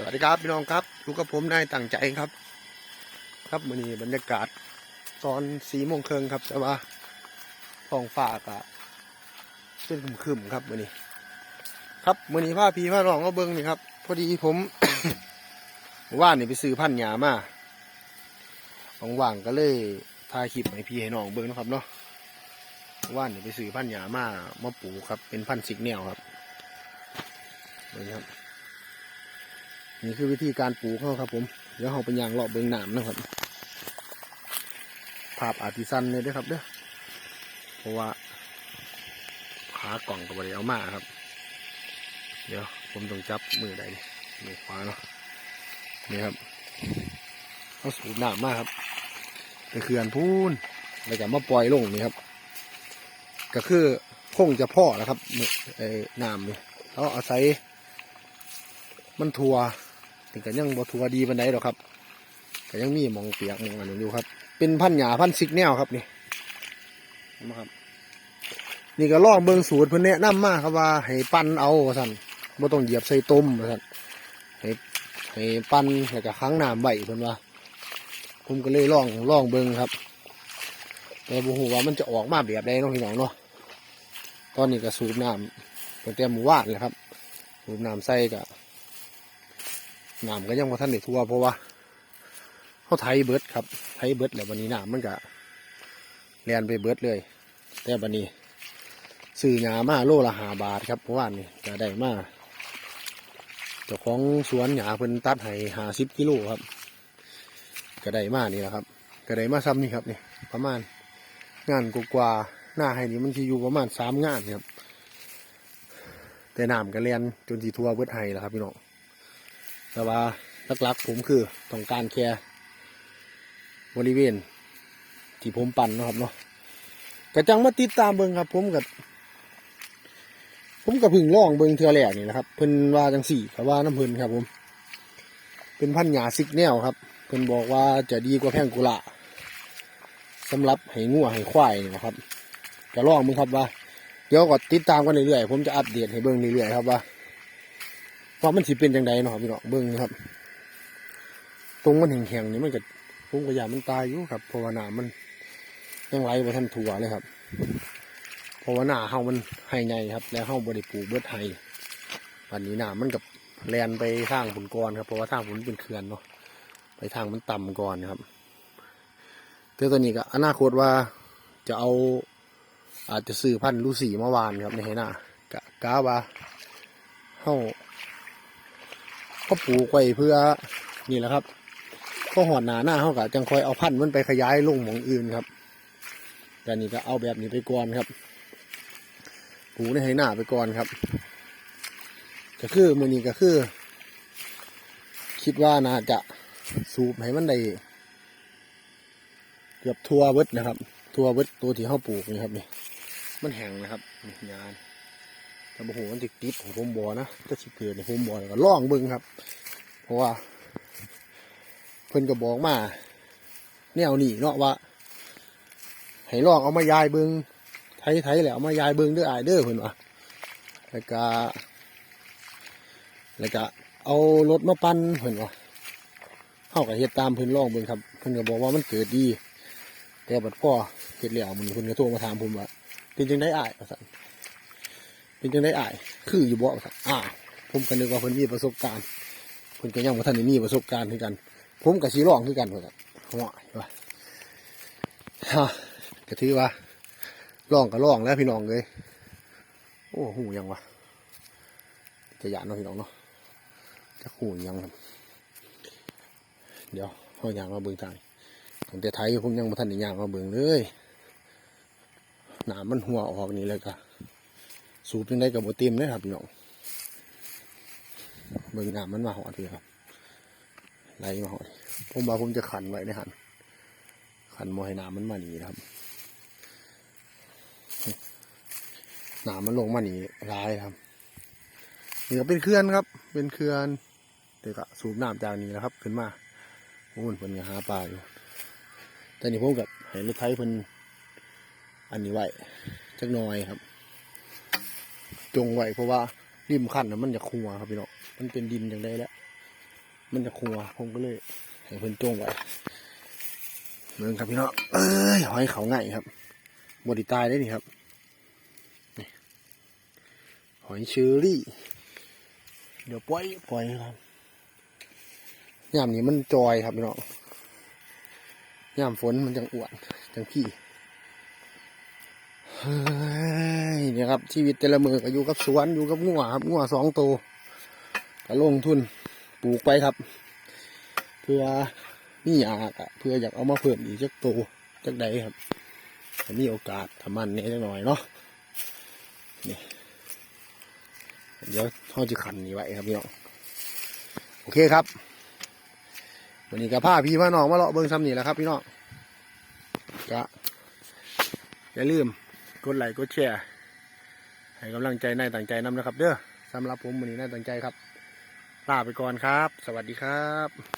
สวัสดีครับพี่น้องครับอยู่กับผมนายตั้งใจครับ ครับมื้อนี้บรรยากาศตอนสีโมงครึ่งครับแต่ว่าท้องฟ้าก็เป็นคึมๆครับมื้อนี้ ครับมื้อนี้พาพี่พาน้องก็เบิ่งนี่ครับ พอดีผมว่านนี่ไปซื้อพันธุ์หญ้ามาว่างๆก็เลยถ่ายคลิปให้พี่ให้น้องเบิ่งนะครับเนาะว่านนี่ไปซื้อพันหญ้ามามาปลูกครับ เป็นพันสิกแนวครับนี่ครับ นี่คือวิธีการปลูกเขาครับ ผมเดี๋ยวเราไปย่างเลาะเบิ้งหนามนะครับภาพอาร์ติซันเนี่ยด้วยครับเด้อเพราะว่าขากล่องกับบริเอามาครับ เดี๋ยวผมต้องจับมือใดมือขวาเนาะนี่ครับเอาสูบน้ำมากครับไปเขื่อนพูนแล้วก็มาปล่อยลงนี่ครับ ก็คือคงจะพ่อแล้วครับไอ้น้ำนี่เขาอาศัยมันทัว ถึงกันยังบ่ทัวดีปานใดหรอกครับก็ยังมีหมองเปียกหมองอันนั้นอยู่ครับ เป็นพันหญ้าพันซิกแนวครับนี่เห็นไหมครับ นี่ก็ลองเบิ่งสูตรเพิ่นแนะนำมาครับว่าให้ปั้นเอาว่าซั่นบ่ต้องเหยียบใส่ต้มว่าซั่นให้ให้ปั้นแล้วก็ค้างน้ำไว้เพิ่นว่า ผมก็เลยลองลองเบิ่งครับ แต่บ่ฮู้ว่ามันจะออกมาแบบใดเนาะพี่น้องเนาะตอนนี้ก็สูบน้ำตั้งแต่หมู่บ้านเลยครับสูบน้ำใส่ก็ น้ำก็ยังว่าท่านได้ทั่วเพราะว่าเขาไถเบิร์ดครับไถเบิร์ดแล้ววันนี้น้ำมันก็เลียนไปเบิร์ดเลย แต่วันนี้ซื้อหยามาโลละหาบาทครับเพราะว่านี่จะได้มาเจ้าของสวนหยาเพิ่นตัดให้หาสิบกิโลครับก็ได้มานี่แหละครับก็ได้มาซ้ำนี่ครับนี่ประมาณงานกว่าหน้าให้นี่มันที่อยู่ประมาณสามงานครับแต่น้ำก็เลียนจนสีทั่วเบิดไห้แล้วครับพี่น้อง แต่ว่าหลักๆผมคือต้องการแค่บริเวณ ที่ผมปั่นนะครับเนาะกระจังมาติดตามเบิงครับ ผมกับผมกับพึ่งล่องเบิงเทือแรกนี่นะครับเพิ่นว่าจังสี่กับว่าน้ำเพิ่นครับ ผม เป็นพันธุ์หญ้าซิกแนวครับ เพิ่นบอกว่าจะดีกว่าแพงกุลาสำหรับให้งัวให้ควายนี่นะครับจะล่องมึงครับว่าเดี๋ยวก็ติดตามกันเรื่อยๆผมจะอัปเดตให้เบิ่งเรื่อยๆครับว่า ว่ามันสิเป็นจังไดเนาะครับพี่น้องเบิ่งนะครับ ตรงมันแข็งๆนี่มันก็ผมก็อยามันตายอยู่ครับเพราะว่าหนามันยังไหลไปทันถั่วเลยครับเพราะว่าหนาเฮามันไห้ใหญ่ครับ แล้วเฮาบริปูเบิดไห้วันนี้หนามันกับแลนไปทางผุนกรครับเพราะว่าทางผุนเป็นเขื่อนเนาะไปทางมันต่ำก่อนครับแต่ตอนนี้ก็อนาคตว่าจะเอาอาจจะซื้อพันธุ์ลูสีเมื่อวานครับในไหนากะกาว่าเฮา ก็ปลูกไว้เพื่อนี่แหละครับก็หอดหนาหน้าเฮากะจังคอยเอาพันธุ์มันไปขยายลงหมองอื่นครับ แต่นี่ก็เอาแบบนี้ไปก่อนครับปลูกในไหหน้าไปก่อนครับ ก็คือมือนี้ก็คือ คิดว่าน่าจะสูบให้มันได้เกือบทัวเบิดนะครับ ทัวเบิดตัวที่เฮาปลูกนี่ครับนี่มันแห้งนะครับนี่ยาน แต่บ่ฮู้มันติดติดของผมบ่นะถ้าสิเกิดในผมบ่แล้วก็ล่องเบิ่งครับ เพราะว่า เพิ่นก็บอกมาแนวนี้เนาะว่าให้ลองเอามายายเบิ่งไทยๆแล้วเอามายายเบิ่งเด้ออายเด้อเพิ่นว่าแล้วก็แล้วก็เอารถมาปั่นเพิ่นว่าเฮาก็เฮ็ดตามเพิ่นล่องเบิ่งครับ เพิ่นก็บอกว่ามันเกิดดี แต่บัดพ่อเฮ็ดแล้วมันเพิ่นก็โทรมาถามผมว่าเป็นจังได้อ้ายว่าซั่น เป็นจังได้อ้าย คืออยู่บ่ว่าซั่นอ่าผมก็นึกว่าเพิ่นมีประสบการณ์เพิ่นก็ยังบ่ทันได้มีประสบการณ์คือกัน ผมก็สิลองคือกันว่าซั่นห่วยว่าฮะก็ถือว่าลองก็ลองแล้วพี่น้องเอ้ยโอ้หูยังวะจะยานเนาะพี่น้องเนาะจะหูยังครับเดี๋ยวเฮาย่างมาเบิ่งทางตั้งแต่ไทยผมยังบ่ทันได้ย่างมาเบิ่งเลยหนามมันหัวออกนี่เลยก็ สูบยังไงกับโบเต็มเลยครับพี่น้องเบิ่งน้ำมันมาหอดเลยครับไหลมาหอดผมว่าผมจะขันไว้ในหันขันมอให้น้ำมันมาหนีนะครับน้ำมันลงมาหนีร้ายครับนี่ก็เป็นเขื่อนครับ เป็นเขื่อนเดี๋ยวก็สูบน้ำจากนี้แล้วครับ ขึ้นมาโอ้ยเพิ่นก็หาปลาอยู่แต่นี่ผมกับให้รถไถเพิ่นอันนี้ไว้จักน่อยครับ จงไว้เพราะว่าริมขั้นนะมันจะคัวครับพี่น้องมันเป็นดินอย่างไรแล้ว มันจะคัวผมก็เลยให้เพิ่นจงไว้เมืองครับพี่น้องเอ้ยหอยเขาง่ายครับบดีตายได้นี่ครับหอยเชอรี่ เดี๋ยวปล่อยปล่อยครับยามนี้มันจอยครับพี่น้องยามฝนมันจังอวนจังพี่เฮ้ นี่ยครับชีวิตแต่ละมือก็อยู่กับสวนอยู่กับงัวครับงัวสองตัวก็ลงทุนปลูกไปครับ เพื่อนี่อยากอะเพื่ออยากเอามาเพิ่มอีกจักตัวจักใดครับถ้ามีโอกาสทำมันเนี่ยจักหน่อยเนาะนี่เดี๋ยวเขาจะขันนี่ไว้ครับพี่น้องโอเคครับวันนี้กับผ้าพี่พ่อน้องมาเลาะเบิ้งซ้ำนี่แหละครับพี่น้องก็อย่าลืม กดไลค์กดแชร์ให้กำลังใจนายต่างใจนำนะครับ เด้อสำหรับผมวันนี้นายต่างใจครับลาไปก่อนครับ สวัสดีครับ